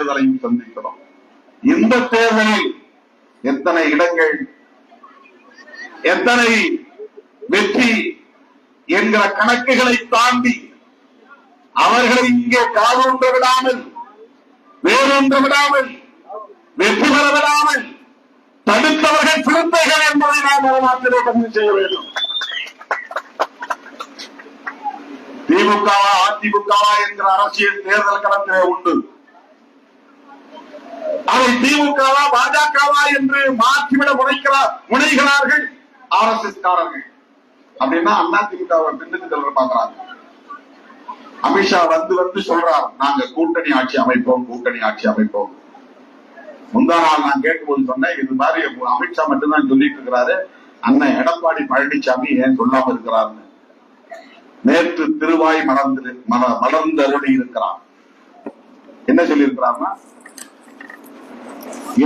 தேர்தலையும் சந்திக்கிறோம். இந்த தேர்தலில் எத்தனை இடங்கள் எத்தனை வெற்றி என்கிற கணக்குகளை தாண்டி அவர்களை இங்கே காலூன்ற விடாமல் வேறொன்று விடாமல் வெற்றி பெற விடாமல் தடுத்தவர்கள் சிறுத்தைகள் என்பதை நாம் வரலாற்றிலே பதிவு செய்ய வேண்டும். திமுகவா அதிமுகவா என்கிற அரசியல் தேர்தல் களத்திலே உண்டு. அதை திமுகவா பாஜகவா என்று மாற்றிவிட முனைக்கிறார் முனைகிறார்கள் ஆர் எஸ் எஸ் காரர்கள் அப்படின்னா அண்ணா திமுகவை பின்னுக்கு பாக்குறாங்க அமித்ஷா வந்து வந்து சொல்றார் நாங்க கூட்டணி ஆட்சி அமைப்போம் கூட்டணி ஆட்சி அமைப்போம். முந்தா நாள் நான் கேட்கும்போது சொன்னேன் இது மாதிரி அமித்ஷா மட்டும்தான் சொல்லிட்டு இருக்கிறாரு. அண்ணன் எடப்பாடி பழனிசாமி ஏன் சொல்லாம இருக்கிறாருன்னு. நேற்று திருவாய் மலர்ந்து மல- மலர்ந்தருளி இருக்கிறான் என்ன சொல்லி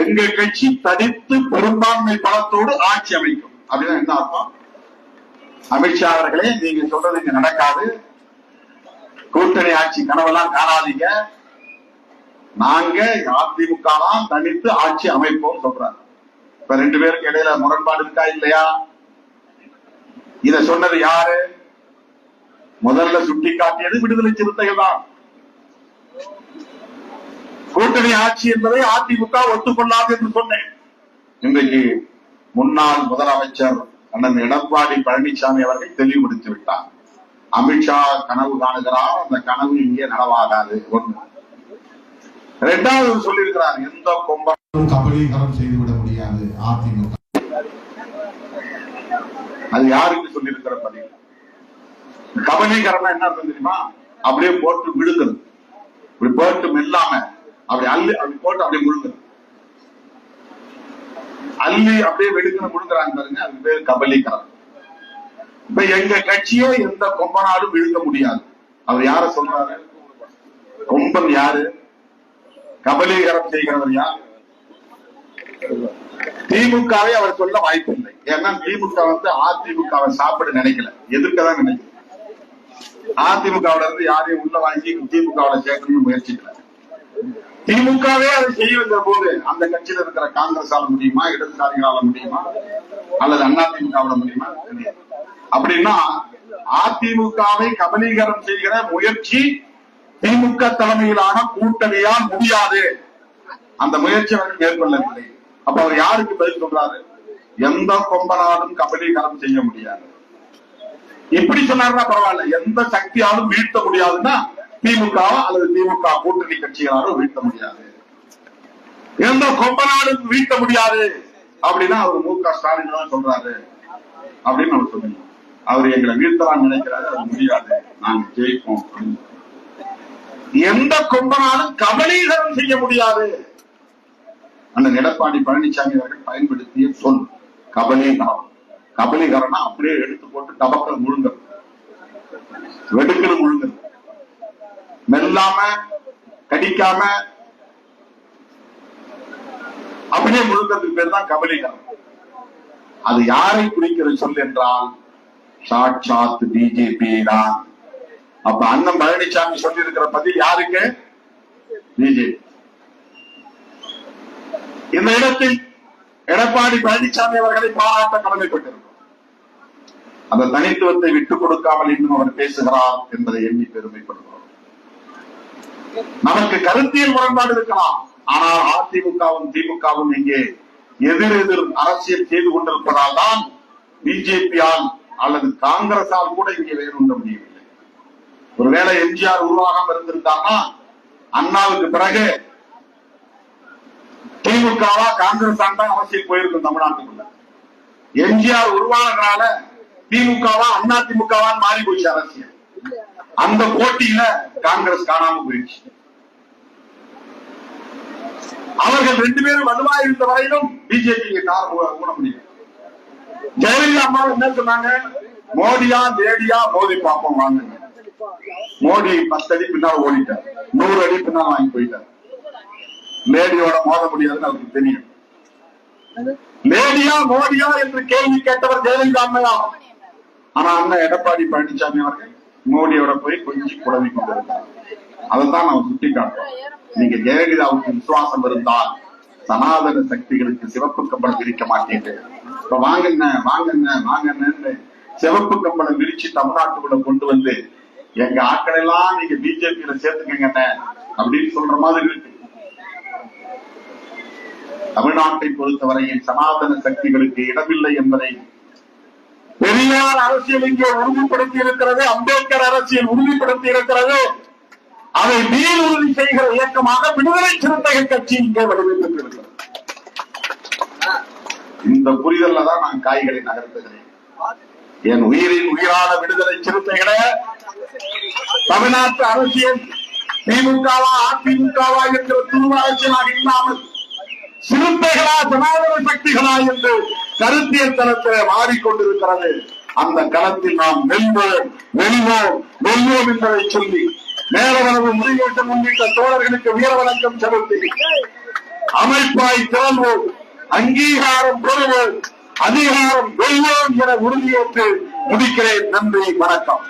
எங்க கட்சி தனித்து பெரும்பான்மை பலத்தோடு ஆட்சி அமைக்கும். அப்படின்னா என்ன அர்த்தம்? அமித்ஷா அவர்களே நீங்க சொல்றது இங்க நடக்காது. கூட்டணி ஆட்சி கனவெல்லாம் காணாதீங்க. நாங்க அதிமுக தான் தனித்து ஆட்சி அமைப்போம் சொல்றாங்க. இப்ப ரெண்டு பேருக்கு இடையில முரண்பாடு இருக்கா இல்லையா? இத சொன்னது யாரு? முதல்ல சுட்டி காட்டியது விடுதலை சிறுத்தைகள் தான். கூட்டணி ஆட்சி என்பதை அதிமுக ஒத்துக்கொள்ளாது என்று சொன்னேன். இன்றைக்கு முன்னாள் முதலமைச்சர் அண்ணன் எடப்பாடி பழனிசாமி அவர்கள் தெளிவுபடுத்தி விட்டார். அமித்ஷா கனவு காணுகிறார் அந்த கனவு இங்கே நனவாகாது ஒன்று. இரண்டாவது சொல்லியிருக்கிறார் எந்த கொம்ப கபலீகரம் செய்துவிட முடியாது அதிமுக. அது யாருக்கு சொல்லியிருக்கிற பதில்? கபலீகரம்னா என்ன அர்த்தம் தெரியுமா? அப்படியே போட்டு விழுங்குறது இப்படி போட்டு இல்லாம அப்படி அள்ளி அப்படி போட்டு அப்படியே முழுங்க அள்ளி அப்படியே வெடுக்கணும் முழுங்குறாங்க பாருங்க அதுக்கு பேர் கபலீகரம் இப்ப எங்க கட்சியை எந்த கொம்பனாலும் விழுங்க முடியாது. அவர் யார சொல்றாரு? கொம்பன் யாரு? கபலீகரம் செய்கிறவர் யார்? திமுகவை அவர் சொல்ல வாய்ப்பு இல்லை. ஏன்னா திமுக வந்து அதிமுகவை சாப்பிட நினைக்கல. எதிர்க்கதான் நினைக்கல. அதிமுகவுல இருந்து யாரையும் உள்ள வாங்கி திமுகவுல சேர்க்கணும்னு முயற்சிக்கல. திமுகவே அதை வந்த போது அந்த கட்சியில இருக்கிற காங்கிரஸால முடியுமா இடதுசாரிகளால முடியுமா அல்லது அண்ணா திமுகவால முடியுமா அப்படின்னா அதிமுகவை கபலீகரம் செய்கிற முயற்சி திமுக தலைமையிலான கூட்டணியால் முடியாது. அந்த முயற்சி அவர்கள் மேற்கொள்ளவில்லை. அப்ப அவர் யாருக்கு பதில் சொல்றாரு? எந்த கொம்பனாலும் கபலீகரம் செய்ய முடியாது. இப்படி சொன்னாருன்னா பரவாயில்ல. எந்த சக்தியாலும் வீழ்த்த முடியாதுன்னா திமுக அல்லது திமுக கூட்டணி கட்சிகளாலும் வீழ்த்த முடியாது. எந்த கொம்பனாலும் வீழ்த்த முடியாது அப்படின்னா அவர் மு க ஸ்டாலின் தான் சொல்றாரு அப்படின்னு அவர் சொல்லணும் அவர் எங்களை வீழ்த்தலாம் நினைக்கிறாரு அது முடியாது. நாங்க ஜெயிப்போம் அப்படின்னு. எந்த கொம்பனாலும் கபலீகரம் செய்ய முடியாது. அந்த எடப்பாடி பழனிசாமி அவர்கள் பயன்படுத்திய சொல் கபலீகரம். கபலீகரம்னா அப்படியே எடுத்து போட்டு டபக்கல் முழுங்கல். வெடுக்கல் முழுங்கல். மெல்லாம கடிக்காம அப்படியே முழுங்கிறதுக்கு பேர் தான் கபலீகரம். அது யாரை குறிக்கிற சொல் என்றால் சாட்சாத் பிஜேபி தான். அப்ப அண்ணன் பழனிசாமி சொல்லி இருக்கிற பதில் யாருக்கு? பிஜேபி. இந்த இடத்தில் எடப்பாடி பழனிசாமி அவர்களை பாராட்ட கடமைப்பட்டிருக்கிறோம் அந்த தனித்துவத்தை விட்டுக் கொடுக்காமல் இன்னும் அவர் பேசுகிறார் என்பதை எண்ணி பெருமைப்படுகிறோம். நமக்கு கருத்தியல் முரண்பாடு இருக்கலாம். ஆனால் அதிமுகவும் திமுகவும் இங்கே எதிர் எதிர் அரசியல் செய்து கொண்டிருப்பதால் தான் பிஜேபியால் அல்லது காங்கிரஸால் கூட இங்கே வேறுண்ட முடியவில்லை. ஒருவேளை எம்ஜிஆர் உருவாகாம இருந்திருந்தாங்கன்னா அண்ணாவுக்கு பிறகு திமுகவா காங்கிரஸ் தான் அரசியல் போயிருக்கும் தமிழ்நாட்டுக்குள்ள. எம்ஜிஆர் உருவானதுனால திமுகவா அண்ணா திமுகவான்னு மாறி போச்சு அரசியல். அந்த போட்டியில காங்கிரஸ் காணாம போயிடுச்சு. அவர்கள் ரெண்டு பேரும் வலுவா இருந்த வரையிலும் பிஜேபி கார் ஊட முடியும் ஜெயலலிதா அம்மா என்ன சொன்னாங்க? மோடியா லேடியா மோதி பார்ப்போம் வாங்க. மோடி பத்து அடி பின்னால் ஓடிட்டார். நூறு அடி பின்னால் வாங்கி போயிட்டார். லேடியோட மோத முடியாதுன்னு அவருக்கு தெரியும். லேடியா மோடியா என்று கேள்வி கேட்டவர் ஜெயலலிதா அம்மையா? ஆனா அண்ணன் எடப்பாடி பழனிசாமி அவர்கள் மோடியோட போய் கொஞ்சம் குழம்பி கொண்டிருக்கிறார் அதைத்தான் நாம் சுட்டி காட்டுறோம் நீங்க ஜெயலலிதாவுக்கு விசுவாசம் இருந்தால் சனாதன சக்திகளுக்கு சிவப்பு கம்பளம் விரிக்க மாட்டீர்கள் இப்ப வாங்கண்ண வாங்கண்ண வாங்கண்ணன்னு சிவப்பு கம்பளம் விரிச்சு தமிழ்நாட்டுக்குள்ள கொண்டு வந்து எங்க ஆட்கள் எல்லாம் நீங்க பிஜேபியில சேர்த்துக்கங்கண்ண அப்படின்னு சொல்ற மாதிரி இருக்கு. தமிழ்நாட்டை பொறுத்தவரையில் சனாதன சக்திகளுக்கு இடமில்லை என்பதை பெரியார் அரசியல் இங்கே உறுதிப்படுத்தி இருக்கிறது அம்பேத்கர் அரசியல் உறுதிப்படுத்தி இருக்கிறது அதை மீள் உறுதி செய்கிற இயக்கமாக விடுதலை சிறுத்தைகள் கட்சி இங்கே வடிவமைத்திருக்கிறது. இந்த புரிதல்ல தான் நான் காய்களை நகர்த்துகிறேன். என் உயிரின் உயிரான விடுதலை சிறுத்தைகளை தமிழ்நாட்டு அரசியல் திமுகவா அதிமுகவா என்கிற துருவாட்சியமாக இல்லாமல் சிறுத்தைகளா ஜனாதிபதி சக்திகளா என்று கருத்தியல் தளத்தில் மாறிக்கொண்டிருக்கிறது. அந்த களத்தில் நாம் வெல்வோம் வெல்வோம் வெல்வோம் என்பதை சொல்லி மேலவரவு முருகேசன் உள்ளிட்ட தோழர்களுக்கு வீர வணக்கம் செலுத்தி அமைப்பாய் திறல்வோம் அங்கீகாரம் பெறுவோம் அதிகாரம் வெல்வோம் என உறுதியேற்று முடிக்கிறேன் நன்றி வணக்கம்.